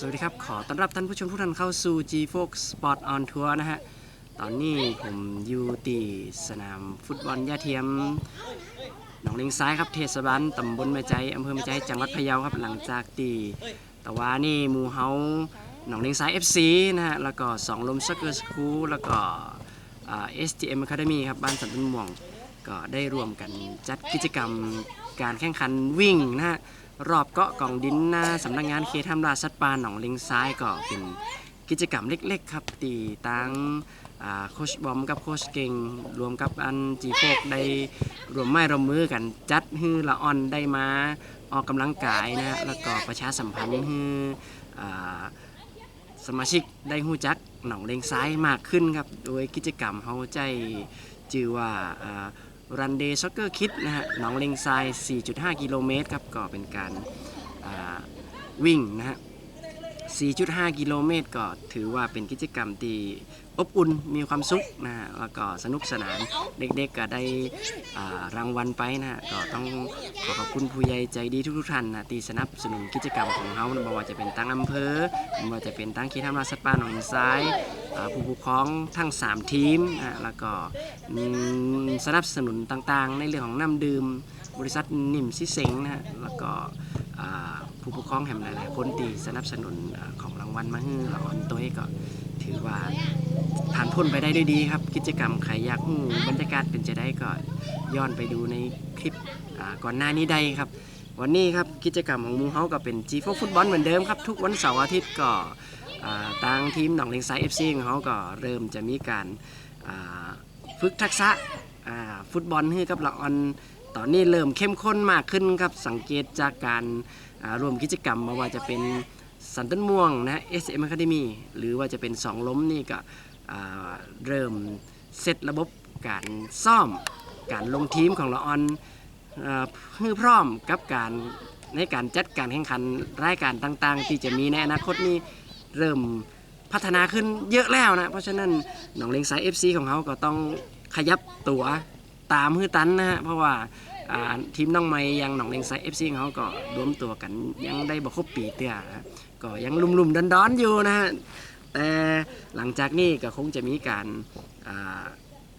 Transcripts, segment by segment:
สวัสดีครับ ขอต้อนรับท่านผู้ชมทุกท่านเข้าสู่ G Fox Sport on Tour นะฮะ ตอนนี้ผมอยู่ที่สนามฟุตบอลยาเทียมหนองเลงซ้ายครับเทศบาลตำบลแม่ใจอำเภอแม่ใจจังหวัดพะเยาครับหลังจากที่ต่ว่านี่มูเฮาหนองเลงซ้าย FC นะฮะ แล้วก็สองลมซักเกอร์สคูลแล้วก็อ่า STM Academy ครับบ้านสันตุนม่วง ก็ได้รวมกันจัดกิจกรรม การแข่งขันวิ่งนะฮะรอบเกาะกองดินหน้าสำนักงานเขตทำราสัตป่าหนองเลงซ้ายก็เป็นกิจกรรมเล็ก ๆ ครับ ตีตั้งโคชบอมกับโคชเก่ง รวมกับอันจีโฟกได้รวมไม้รวมมือกันจัดฮือละออนได้มาออกกำลังกายนะแล้วก็ประชาสัมพันธ์ฮือสมาชิกได้หู้จักหนองเลงซ้ายมากขึ้นครับ โดยกิจกรรมเขาใจชื่อว่า รันเดย์ซ็อกเกอร์คิดนะฮะหนองเลงทราย 4.5 กิโลเมตรครับก็เป็นการาวิ่งนะฮะ 4.5 กิโลเมตรก็ถือว่าเป็นกิจกรรมที่อบอุ่นมีความสุขนะฮะแล้วก็สนุกสนานเด็กๆก็ได้รางวัลไปนะฮะก็ต้องขอขอบคุณผู้ใหญ่ใจดีทุกๆท่านนะที่สนับสนุนกิจกรรมของเขาไม่ว่าจะเป็นตั้งอำเภอไม่ว่าจะเป็นตั้งเขตทำราสัตว์ป่าหนองซ้ายผู้ปกครองทั้ง 3 ทีมนะแล้วก็สนับสนุนต่างๆ ในเรื่องของน้ำดื่ม บริษัทนิ่มซิเซ็งนะฮะแล้วก็ ผู้ปกครองแห่งหลายๆคนที่สนับสนุนอของรางวัลมาให้เราออนตัวก็ถือว่าผ่านพ้นไปได้ด้วยดีครับ กิจกรรมใครอยากหูบรรยากาศเป็นจะได้ก็ย้อนไปดูในคลิปก่อนหน้านี้ได้ครับ วันนี้ครับกิจกรรมของมูเฮาก็เป็น G 4ฟุตบอลเหมือนเดิมครับ ทุกวันเสาร์อาทิตย์ก็อ่าทางทีมหนองเลงไซเอฟซีของเขาก็เริ่มจะมีการฝึกทักษะฟุตบอลให้กับละออน ตอนนี้เริ่มเข้มข้นมากขึ้นครับสังเกตจากการรวมกิจกรรมไมาว่าจะเป็นสันต้นม่วงนะ SM Academy หรือว่าจะเป็นสองล้มนี่ก็เริ่มเซตระบบการซ่อมการลงทีมของละออนเพื่อพร้อมกับการในการจัดการแข่งขันรายการต่างๆ ที่จะมีในอนาคตนี้เริ่มพัฒนาขึ้นเยอะแล้วนะ เพราะฉะนั้นหนองเลงสาย FC ของเขาก็ต้องขยับตัว ตามฮื้อตันนะฮะเพราะว่าทีมน้องไม้ยังหนองเลงไซเอฟซีเขาก็รวมตัวกันยังได้บ่ครบปีเตี้ยก็ยังลุ่มๆดอนๆอยู่นะฮะแต่หลังจากนี้ก็คงจะมีการ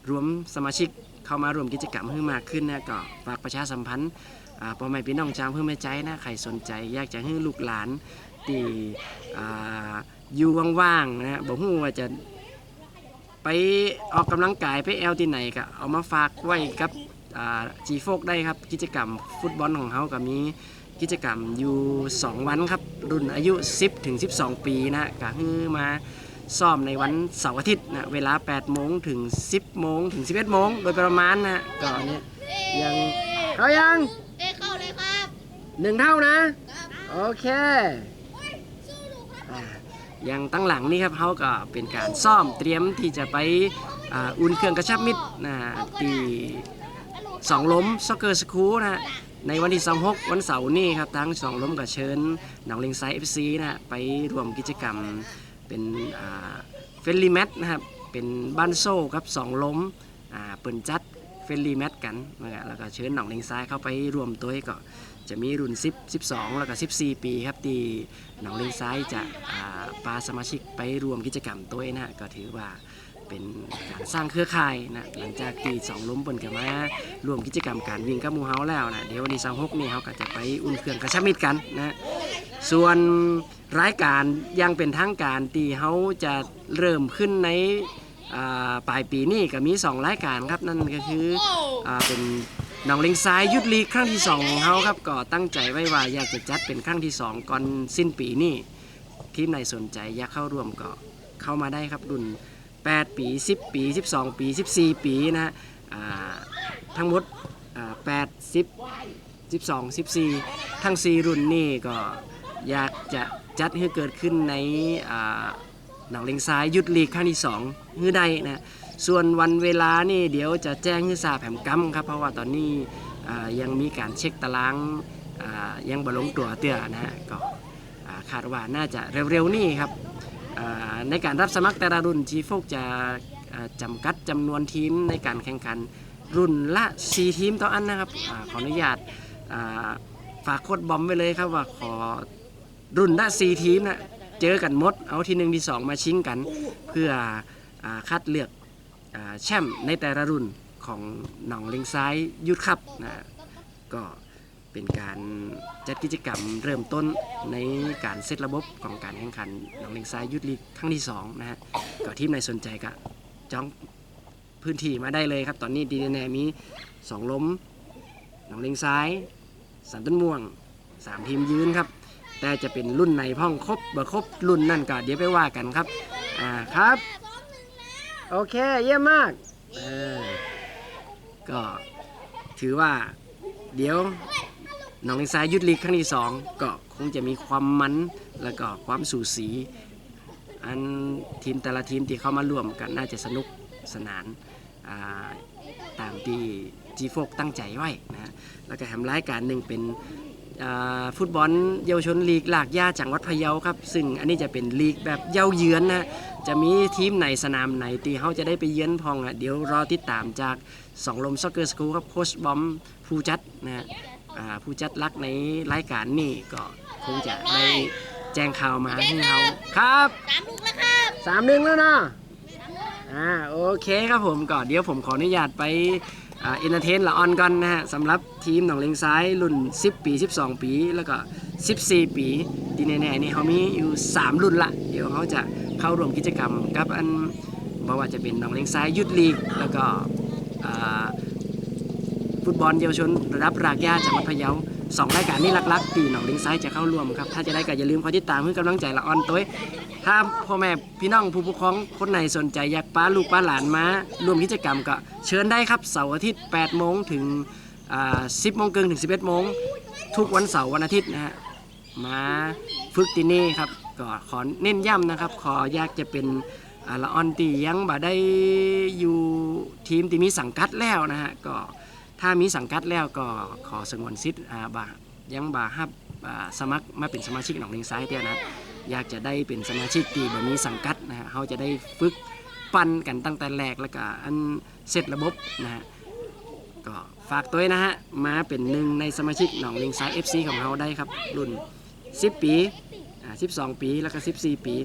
รวมสมาชิกเข้ามารวมกิจกรรมเพิ่มมากขึ้นนะก็ฝากประชาสัมพันธ์อ่าพ่อแม่พี่น้องชาวเพื่อแม่ใจนะใครสนใจอยากจะให้ลูกหลานที่อ่าอยู่ว่างๆนะบอกว่าจะ ไปออกกำลังกายไปแอลที่ไหนก็เอามาฝากไว้กับจีโฟกได้ครับ กิจกรรมฟุตบอลของเขาก็มีกิจกรรมอยู่ 2 วันครับ รุ่นอายุ 10ถึง12 ปีนะก็คือมาซ้อมในวันเสาร์อาทิตย์นะเวลา 8 โมงถึง 10 โมงถึง 11 โมงโดยประมาณนะก็เนี่ยยังเขายังเอ้เข้าเลยครับหนึ่งเท่านะ ครับโอเคอ่า อย่างตั้งหลังนี่ครับเขาก็เป็นการซ่อมเตรียมที่จะไปอ,อุ่นเครื่องกระชับมิตรนะที่สองล้มซ็อกเกอร์สคูนะในวันที่ 26 วันเสาร์นี่ครับทั้งสองล้มกับเชิญหนองเลงไซเอฟซีนะไปรวมกิจกรรมเป็นเฟลลี่แมทนะครับเป็นบ้านโซ่ครับสองล้มเปิ่นจัด เฟลลี่แมทกันนะแล้วก็เชิญหนองเลงไซเข้าไปรวมตัวก็จะมีรุ่น 10 12 แล้วก็ 14 ปีครับที่หนองเลงซ้ายจะาปาสมาชิกไปรวมกิจกรรมตัวนะก็ถือว่าเป็นการสร้างเครือข่ายนะหลังจากที่สองล้มบนกันมารวมกิจกรรมการวิ่งกับมูเฮาแล้วนะเดี๋ยววันที่26นี่เขาก็จะไปอุ่นเครื่องกระชับมิตรกันนะส่วนรายการยังเป็นทางการที่เขาจะเริ่มขึ้นใน ปลายปีนี้ก็มี 2 รายการครับ นั่นก็คืออ่าเป็นหนองเลงซ้ายยุดลีกครั้งที่สองของเขาครับก็ตั้งใจไว้ว่าอยากจะจัดเป็นครั้งที่สองก่อนสิ้นปีนี้ทีมไหนสนใจอยากเข้าร่วมก็เข้ามาได้ครับรุ่น 8 ปี 10 ปี 12 ปี 14 ปีนะฮะอ่าทั้งหมดอ่า8 10 12 14 ทั้ง 4 รุ่นนี่ก็อยากจะจัดให้เกิดขึ้นในอ่า หนองเลงซ้ายยุดลีกครั้งที่2ฮือใดนะส่วนวันเวลานี่เดี๋ยวจะแจ้งให้ทราบแผมกัมครับเพราะว่าตอนนี้ยังมีการเช็คตารางยังบลงตัวเตือนะฮะก็คาดว่าน่าจะเร็วๆนี่ครับในการรับสมัครแต่ละรุ่นจีโฟกจะจำกัดจำนวนทีมในการแข่งขันรุ่นละ4ทีมต่ออันนะครับอขออนุญาตฝากโค้ดบอมไว้เลยครับว่าขอรุ่นละ4ทีมนะ เจอกันหมด เอาที่หนึ่งที่สองมาชิงกัน เพื่ออคัดเลือกอแชมป์ในแต่ละรุ่นของหนองเลงซ้ายยุทธครับนะก็เป็นการจัดกิจกรรมเริ่มต้นในการเซตระบบของการแข่งขันหนองเลงซ้ายยุทธลีกครั้งที่สองนะฮะก็ทีมไหนสนใจก็จ้องพื้นที่มาได้เลยครับ ตอนนี้ดีแนมีสองล้มหนองเลงซ้ายสันต้นม่วงสามทีมยืนครับ แต่จะเป็นรุ่นไหนพ่องครบบ่ครบรุ่นนั่นก็เดี๋ยวไปว่ากันครับอ่าครับ โอเคเยี่ยมมากเออก็ถือว่าเดี๋ยวหนองเลงซ้ายยุทธลีกครั้งที่สองก็คงจะมีความมันแล้วก็ความสูสี อันทีมแต่ละทีมที่เข้ามาร่วมกันน่าจะสนุกสนานอ่าตามที่จีโฟกตั้งใจไว้นะแล้วก็แถมรายการหนึ่งเป็น ฟุตบอลเยาวชนลีกหลากย่าจังหวัดพะเยาครับ ซึ่งอันนี้จะเป็นลีกแบบเย้าเยือนนะจะมีทีมไหนสนามไหนตีเขาจะได้ไปเยือนพองอะเดี๋ยวรอติดตามจากสองลมซ็อกเกอร์สคูลครับโค้ชบอมผู้จัดนะฮะอ่าผู้จัดลักในรายการนี่ก็คงจะได้แจ้งข่าวมาให้เขาครับสามลูกแล้วครับสามหนึ่งแล้วเนาะอ่าโอเคครับผมก่อนเดี๋ยวผมขออนุญาตไปอ่า เอนเตอร์เทนละออนก่อนนะฮะสำหรับทีมหนองเลงซ้ายรุ่น 10 ปี 12 ปี แล้วก็ 14 ปีที่แน่ๆนี่เขามีอยู่ 3 รุ่นละ เดี๋ยวเขาจะเข้าร่วมกิจกรรมกับอันบอกว่าจะเป็นหนองเลงซ้ายยุทธลีก แล้วก็ฟุตบอลเยาวชนระดับรากหญ้าจังหวัดพะเยาสองรายการนี้ลักๆที่หนองเลงซ้ายจะเข้าร่วมครับ ถ้าจะได้ก็อย่าลืมคอยติดตามเพื่อกำลังใจละออนตัว ถ้าพ่อแม่พี่น้องผู้ปกครองคนไหนสนใจอยากป้าลูกป้าหลานมาร่วมกิจกรรมก็เชิญได้ครับเสาร์อาทิตย์8โมงถึง10โมงครึ่งถึง 11โมงทุกวันเสาร์วันอาทิตย์นะฮะมาฝึกที่นี่ครับก็ขอเน้นย้ำนะครับ ขออยากจะเป็นละออนตียังบ่ได้อยู่ทีมที่มีสังกัดแล้วนะฮะก็ถ้ามีสังกัดแล้วก็ขอสงวนสิทธิ์บ่ายังบ่าฮับอ่าสมัครมาเป็นสมาชิกหนองเลงซ้ายเตี้ยนะ อยากจะได้เป็นสมาชิกตีแบบมีสังกัดนะฮะเขาจะได้ฝึกปั้นกันตั้งแต่แรกแล้วก็อันเสร็จระบบนะฮะก็ฝากตัวนะฮะมาเป็นหนึ่งในสมาชิกหนองลิงซ้าย FC ของเราได้ครับรุ่น 10 ปีอ่า12 ปีแล้วก็ 14 ปี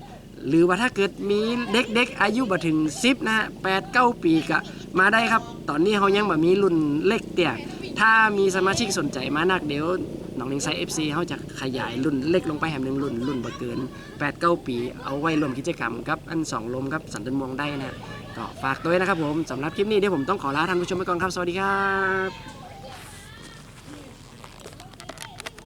หรือว่าถ้าเกิดมีเด็กๆอายุบ่ถึง 10 นะฮะ8 9 ปีก็มาได้ครับ ตอนนี้เขายังบ่มีรุ่นเล็กเตี่ยถ้ามีสมาชิกสนใจมานักเดี๋ยว นองนิงไซเอฟซีเขาจะขยายรุ่นเล็กลงไปแห่งหนึ่งรุ่นรุ่นบ่เกิน8 9ปี เอาไว้รวมกิจกรรมครับอันสองลมครับสันติมวงได้นะก็ฝากด้วยนะครับผมสำหรับคลิปนี้เดี๋ยวผมต้องขอลาท่านผู้ชมไปก่อนครับสวัสดีครับ